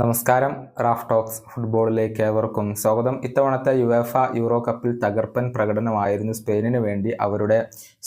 നമസ്കാരം. Raf talks ഫുട്ബോളിലേക്ക് ഏവർക്കും സ്വാഗതം. ഇത്തവണത്തെ യുവേഫ യൂറോ കപ്പിൽ തകർപ്പൻ പ്രകടനമായിരുന്നു സ്പെയിനിന് വേണ്ടി അവരുടെ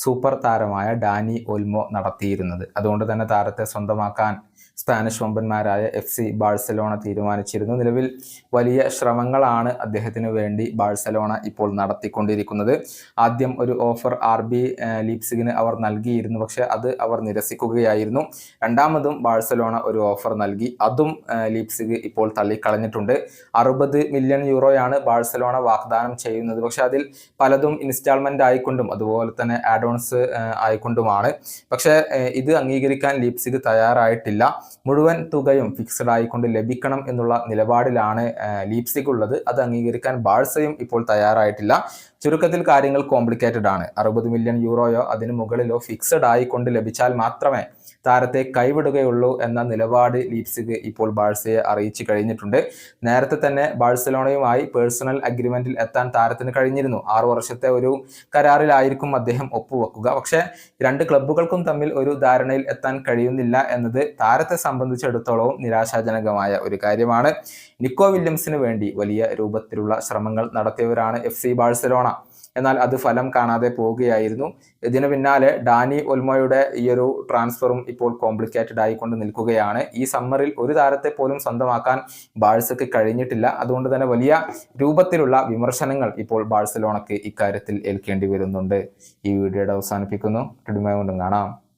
സൂപ്പർ താരമായ ഡാനി ഒൽമോ നടത്തിയിരുന്നത്. അതുകൊണ്ട് തന്നെ താരത്തെ സ്വന്തമാക്കാൻ സ്പാനിഷ് വമ്പന്മാരായ എഫ് സി ബാഴ്സലോണ തീരുമാനിച്ചിരുന്നു. നിലവിൽ വലിയ ശ്രമങ്ങളാണ് അദ്ദേഹത്തിന് വേണ്ടി ബാഴ്സലോണ ഇപ്പോൾ നടത്തിക്കൊണ്ടിരിക്കുന്നത്. ആദ്യം ഒരു ഓഫർ ആർ ബി ലീപ്സിഗിന് അവർ നൽകിയിരുന്നു. പക്ഷേ അത് അവർ നിരസിക്കുകയായിരുന്നു. രണ്ടാമതും ബാഴ്സലോണ ഒരു ഓഫർ നൽകി. അതും ആ, ലീപ്സിഗ് ഇപ്പോൾ തള്ളിക്കളഞ്ഞിട്ടുണ്ട്. അറുപത് മില്യൺ യൂറോയാണ് ബാഴ്സലോണ വാഗ്ദാനം ചെയ്യുന്നത്. പക്ഷേ അതിൽ പലതും ഇൻസ്റ്റാൾമെന്റ് ആയിക്കൊണ്ടും അതുപോലെ തന്നെ ആഡോൺസ് ആയിക്കൊണ്ടുമാണ്. പക്ഷേ ഇത് അംഗീകരിക്കാൻ ലീപ്സിഗ് തയ്യാറായിട്ടില്ല. മുഴുവൻ തുകയും ഫിക്സഡ് ആയിക്കൊണ്ട് ലഭിക്കണം എന്നുള്ള നിലപാടിലാണ് ലീപ്സിക്ക് ഉള്ളത് അത് അംഗീകരിക്കാൻ ബാഴ്സയും ഇപ്പോൾ തയ്യാറായിട്ടില്ല. ചുരുക്കത്തിൽ കാര്യങ്ങൾ കോംപ്ലിക്കേറ്റഡ് ആണ്. അറുപത് മില്യൺ യൂറോയോ അതിന് മുകളിലോ ഫിക്സഡ് ആയിക്കൊണ്ട് ലഭിച്ചാൽ മാത്രമേ താരത്തെ കൈവിടുകയുള്ളൂ എന്ന നിലപാട് ലീപ്സിഗ് ഇപ്പോൾ ബാഴ്സയെ അറിയിച്ചു കഴിഞ്ഞിട്ടുണ്ട്. നേരത്തെ തന്നെ ബാഴ്സലോണയുമായി പേഴ്സണൽ അഗ്രിമെന്റിൽ എത്താൻ താരത്തിന് കഴിഞ്ഞിരുന്നു. ആറു വർഷത്തെ ഒരു കരാറിലായിരിക്കും അദ്ദേഹം ഒപ്പുവെക്കുക. പക്ഷേ രണ്ട് ക്ലബ്ബുകൾക്കും തമ്മിൽ ഒരു ധാരണയിൽ എത്താൻ കഴിയുന്നില്ല എന്നത് താരത്തെ സംബന്ധിച്ചിടത്തോളവും നിരാശാജനകമായ ഒരു കാര്യമാണ്. നിക്കോ വില്യംസിന് വേണ്ടി വലിയ രൂപത്തിലുള്ള ശ്രമങ്ങൾ നടത്തിയവരാണ് എഫ് സി ബാഴ്സലോണ. എന്നാൽ അത് ഫലം കാണാതെ പോവുകയായിരുന്നു. ഇതിനു പിന്നാലെ ഡാനി ഒൽമോയുടെ ഈ ഒരു ട്രാൻസ്ഫറും ഇപ്പോൾ കോംപ്ലിക്കേറ്റഡ് ആയിക്കൊണ്ട് നിൽക്കുകയാണ്. ഈ സമ്മറിൽ ഒരു താരത്തെ പോലും സ്വന്തമാക്കാൻ ബാഴ്സയ്ക്ക് കഴിഞ്ഞിട്ടില്ല. അതുകൊണ്ട് തന്നെ വലിയ രൂപത്തിലുള്ള വിമർശനങ്ങൾ ഇപ്പോൾ ബാഴ്സലോണക്ക് ഇക്കാര്യത്തിൽ ഏൽക്കേണ്ടി വരുന്നുണ്ട്. ഈ വീഡിയോയുടെ അവസാനിപ്പിക്കുന്നു. ടുഡിമ കൊണ്ടും കാണാം.